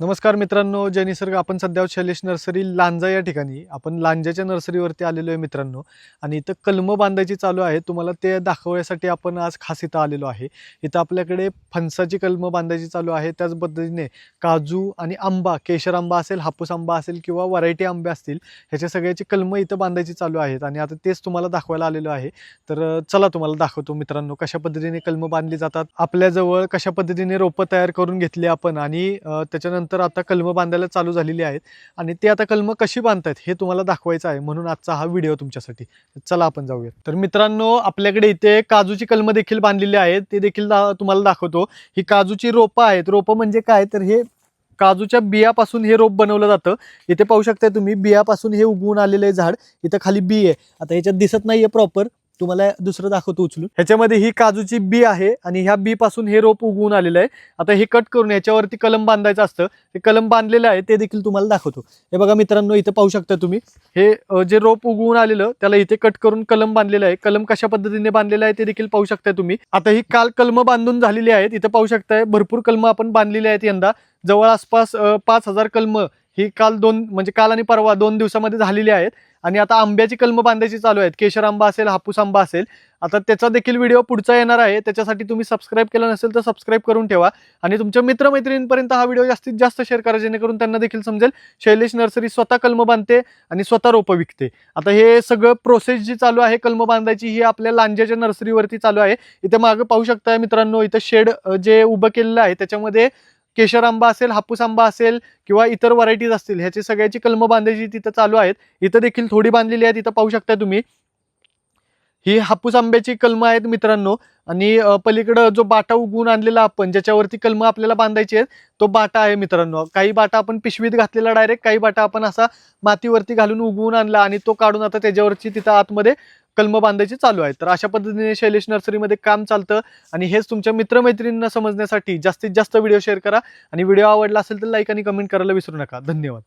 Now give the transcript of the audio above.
नमस्कार मित्रांनो जय निसर्ग. आपण सध्या शैलेश नर्सरी लांजा या ठिकाणी. आपण लांजाच्या नर्सरीवरती आलेलो आहे मित्रांनो. आणि इथं कलमं बांधायची चालू आहे. तुम्हाला ते दाखवण्यासाठी आपण आज खास इथं आलेलो आहे. इथं आपल्याकडे फणसाची कलमं बांधायची चालू आहे. त्याच पद्धतीने काजू आणि आंबा केशर आंबा असेल हापूस आंबा असेल किंवा व्हरायटी आंबे असतील ह्याच्या सगळ्याची कलमं इथं बांधायची चालू आहेत. आणि आता तेच तुम्हाला दाखवायला आलेलो आहे. तर चला तुम्हाला दाखवतो मित्रांनो कशा पद्धतीने कलमं बांधली जातात. आपल्याजवळ कशा पद्धतीने रोपं तयार करून घेतली आपण आणि त्याच्यानंतर नंतर आता कलमं बांधायला चालू झालेली आहेत. आणि ते आता कलमं कशी बांधतात हे तुम्हाला दाखवायचं आहे म्हणून आजचा हा व्हिडिओ तुमच्यासाठी. चला आपण जाऊया तर मित्रांनो आपल्याकडे इथे काजूची कलमं देखील बांधलेली आहेत. ते देखील दा- तुम्हाला दाखवतो. ही काजूची रोपं आहेत. रोपं म्हणजे काय? तर हे काजूच्या बियापासून हे रोप बनवलं जातं. इथे पाहू शकता तुम्ही बियापासून हे उगवून आलेलं आहे झाड. इथं खाली बी आहे. आता याच्यात दिसत नाहीये प्रॉपर तुम्हाला दुसरं दाखवतो उचलून. ह्याच्यामध्ये ही काजूची बी आहे आणि ह्या बी पासून हे रोप उगवून आलेलं आहे. आता हे कट करून याच्यावरती कलम बांधायचं असतं. ते कलम बांधलेलं आहे ते देखील तुम्हाला दाखवतो. हे बघा मित्रांनो इथं पाहू शकता तुम्ही. हे जे रोप उगवून आलेलं त्याला इथे कट करून कलम बांधलेलं आहे. कलम कशा पद्धतीने बांधलेलं आहे ते देखील पाहू शकता तुम्ही. आता ही काल कलम बांधून झालेली आहेत. इथं पाहू शकताय भरपूर कलम आपण बांधलेली आहेत यंदा. जवळ आसपास पाच हजार कलम ही काल दोन म्हणजे काल आणि परवा दोन दिवसामध्ये झालेली आहेत. आणि आता आंब्याची कलम बांधायची चालू आहेत. केशर आंबा असेल हापूस आंबा असेल. आता त्याचा देखील व्हिडिओ पुढचा येणार आहे. त्याच्यासाठी तुम्ही सबस्क्राईब केलं नसेल तर सबस्क्राईब करून ठेवा. आणि तुमच्या मित्रमैत्रिणींपर्यंत हा व्हिडिओ जास्तीत जास्त शेअर करा जेणेकरून त्यांना देखील समजेल शैलेश नर्सरी स्वतः कलम बांधते आणि स्वतः रोपं विकते. आता हे सगळं प्रोसेस जी चालू आहे कलम बांधायची ही आपल्या लांज्याच्या नर्सरीवरती चालू आहे. इथे मागं पाहू शकता मित्रांनो इथं शेड जे उभं केलेलं आहे त्याच्यामध्ये केशर आंबा असेल हापूस आंबा असेल किंवा इतर व्हरायटीज असतील ह्याची सगळ्याची कलमं बांधायची तिथं चालू आहेत. इथं देखील थोडी बांधलेली आहेत इथं पाहू शकता तुम्ही. ही हापूस आंब्याची कलमं आहेत मित्रांनो. आणि पलीकडं जो बाटा उगवून आणलेला आपण ज्याच्यावरती कलमं आपल्याला बांधायची आहेत तो बाटा आहे मित्रांनो. काही बाटा आपण पिशवीत घातलेला डायरेक्ट काही बाटा आपण असा मातीवरती घालून उगवून आणला आणि तो काढून आता त्याच्यावरची तिथं आतमध्ये कलम बांधायची चालू आहे. तर अशा पद्धतीने शैलेश नर्सरीमध्ये काम चालतं. आणि हेच तुमच्या मित्रमैत्रिणींना समजण्यासाठी जास्तीत जास्त व्हिडिओ शेअर करा. आणि व्हिडिओ आवडला असेल तर लाईक आणि कमेंट करायला विसरू नका. धन्यवाद.